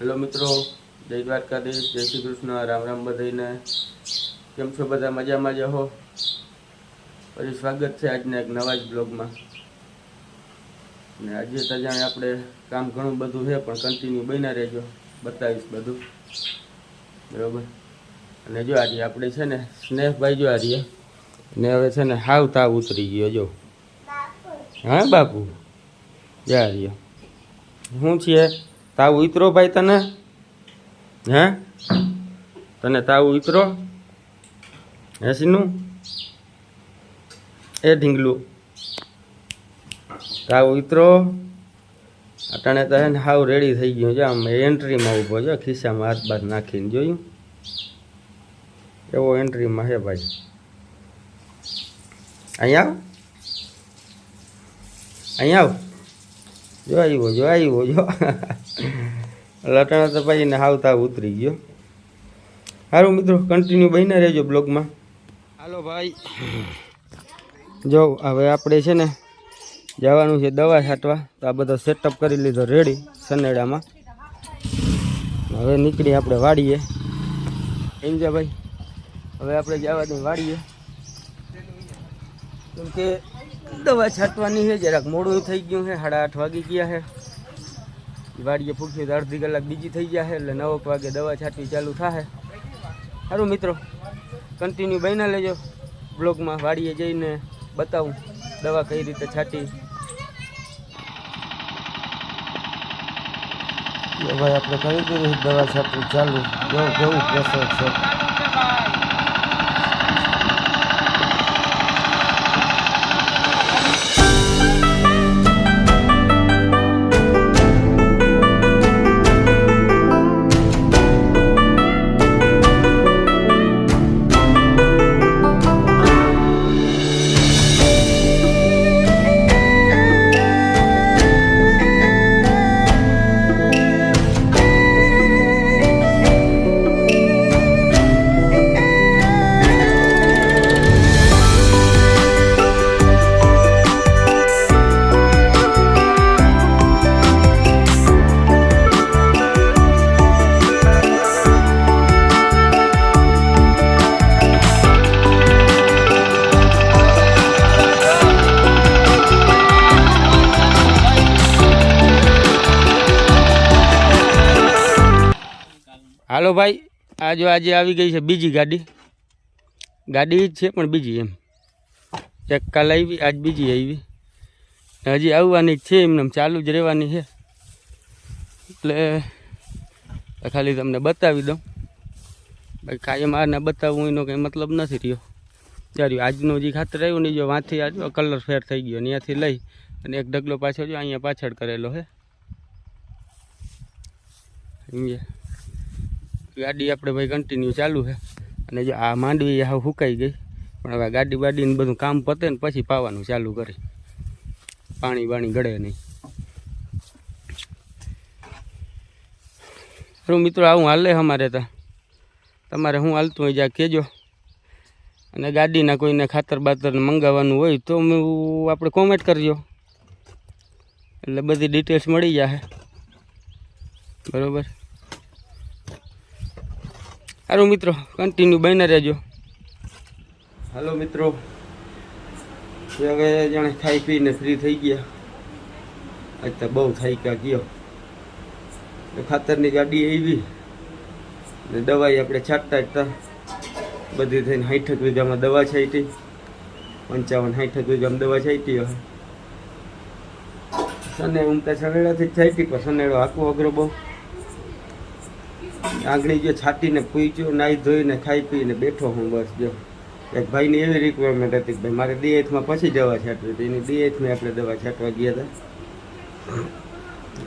Hello મિત્રો જય દ્વારકાધીશ જય શ્રી કૃષ્ણ રામ રામ બધાને કેમ છો બધા? મજામાં જ હો? ફરી સ્વાગત છે આજના એક નવા જ બ્લોગમાં. ને આજે તો જાણે આપણે કામ ઘણું બધું છે પણ કન્ટિન્યુ બન્યા રહેજો. બતાવીશ બધું. બરાબર? અને જો આજે આપણે છે ને સ્નેહભાઈ જો આરીએ ને હવે છે ને હાવ તાવ ઉતરી ગયો જો. હા બાપુ? જા રહ્યો શું છે તાવ ઉતરો ભાઈ તને? હે? તને તાવ ઉતરો? હે સીનું એ ઢીંગલું. તાવ ઉતરો. અટાણે તો હે હાવ રેડી થઈ ગયું છે. આમ એન્ટ્રીમાં ઊભો છે. ખિસ્સામાં હાથ બાથ નાખીને જોયું. એવો એન્ટ્રીમાં હે ભાઈ. અહીંયા આવ. અહીંયા આવ. જો આવ્યો જો આવ્યો, જો. લટણા તો ભાઈ ને ઉતરી ગયો. સારું મિત્રો કન્ટિન્યુ બહીને રહેજો બ્લોગમાં. હાલો ભાઈ. જો હવે આપણે છે ને જવાનું છે દવા છાંટવા. તો આ બધો સેટઅપ કરી લીધો રેડી સનેડામાં હવે નીકળી આપણે વાડીએ. સમજ્યા ભાઈ? હવે આપણે જવાની વાડીએ. કેમ કે દવા છાંટવાની છે જરાક મોડું થઈ ગયું છે સાડા આઠ વાગી ગયા છે. વાડીએ ફૂટશે તો અડધી કલાક બીજી થઈ જશે એટલે નવક વાગે દવા છાંટવી ચાલુ થશે સારું મિત્રો કન્ટિન્યુ બહીને લેજો બ્લોગમાં વાડીએ જઈને બતાવું દવા કઈ રીતે છાંટી. ભાઈ, આપણે કરી દીધી દવા છાંટવી ચાલુ. જો, કેવું પ્રેશર છે? હાલો ભાઈ આ જો આજે આવી ગઈ છે બીજી ગાડી. ગાડી છે પણ બીજી એમ. એક કાલ આવી, આજ બીજી આવી. હજી આવવાની છે એમને એમ ચાલુ જ રહેવાની છે. એટલે ખાલી તમને બતાવી દઉં. ભાઈ કાયમ આને બતાવવું એનો કંઈ મતલબ નથી રહ્યો. ત્યારે આજનો જે ખાતર આવ્યું ને જો વાંથી આજો કલર ફેર થઈ ગયો ત્યાંથી લઈ અને એક ઢગલો પાછો જો અહીંયા પાછળ કરેલો છે. સમજ્યા? ગાડી આપણે ભાઈ કન્ટિન્યુ ચાલુ છે. અને જો આ માંડવી હા સુકાઈ ગઈ. પણ હવે ગાડી બાડીને બધું કામ પતે ને પછી પાવાનું ચાલુ કરી પાણી બાણી ગળે નહીં. હું મિત્રો, આવું હાલે અમારે તો. તમારે હું હાલતું હોય જ્યાં કહેજો અને ગાડીના કોઈને ખાતર બાતર મંગાવવાનું હોય તો આપણે કોમેન્ટ કરજો. એટલે બધી ડિટેલ્સ મળી જશે બરોબર? સારું મિત્રો કન્ટિન્યુ બને રહેજો. હાલો મિત્રો હવે જાણે ખાઈ પીને ફ્રી થઈ ગયા. તો બહુ થઈ ક્યાં ગયો ખાતરની ગાડી આવી. ને દવાઈ આપણે છાંટતા હતા બધી થઈને સાઠક વીઘામાં દવા છાંટી. પંચાવન સાઠક વીઘામાં દવા છાંટી હવે. સને ઉમતા સનેડાથી જ છાંટી, પણ સનેડો આખો અઘરો બહુ. આંગળી જો છાટીને પૂછ્યો, નાહી ધોઈને ખાઈ પીને બેઠો હું બસ જો. એક ભાઈની એવી રિક્વાયરમેન્ટ હતી કે ભાઈ મારે ડીએચમાં પછી દવા છાંટવી હતી. એની ડીએચમાં આપણે દવા છાંટવા ગયા હતા.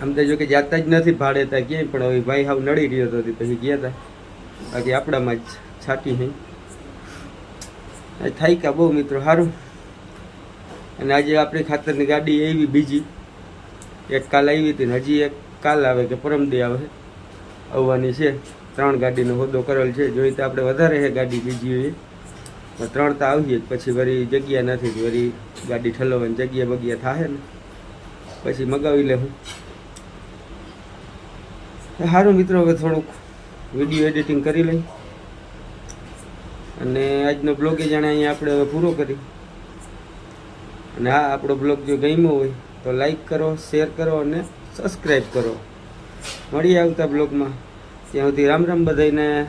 આમ તો જો કે જાતા જ નથી ભાડે તા ક્યાંય, પણ હવે ભાઈ હાવ નડી રહ્યો હતો પછી ગયા હતા બાકી આપણામાં જ છાટી નહીં થાય કા બહુ મિત્રો સારું અને આજે આપણી ખાતરની ગાડી એવી બીજી. એક કાલ આવી હતી ને હજી એક કાલ આવે કે પરમદી આવે. આવવાની છે. ત્રણ ગાડીનો હોદ્દો કરેલ છે. જોઈ તો આપણે વધારે છે ગાડી બીજી હોય ત્રણ તો આવીએ પછી વળી જગ્યા નથી વળી ગાડી ઠલવવાની જગ્યા બગ્યા થાય ને. પછી મગાવી લેવું સારું મિત્રો, હવે થોડુંક વીડિયો એડિટિંગ કરી લઈ. અને આજનો બ્લોગ એ જાણે અહીંયા આપણે હવે પૂરો કરી. અને આ આપણો બ્લોગ જો ગમ્યો હોય તો લાઈક કરો, શેર કરો અને સબસ્ક્રાઈબ કરો. મળીએ આવતા બ્લોગમાં. ત્યાં સુધી રામ રામ બધાને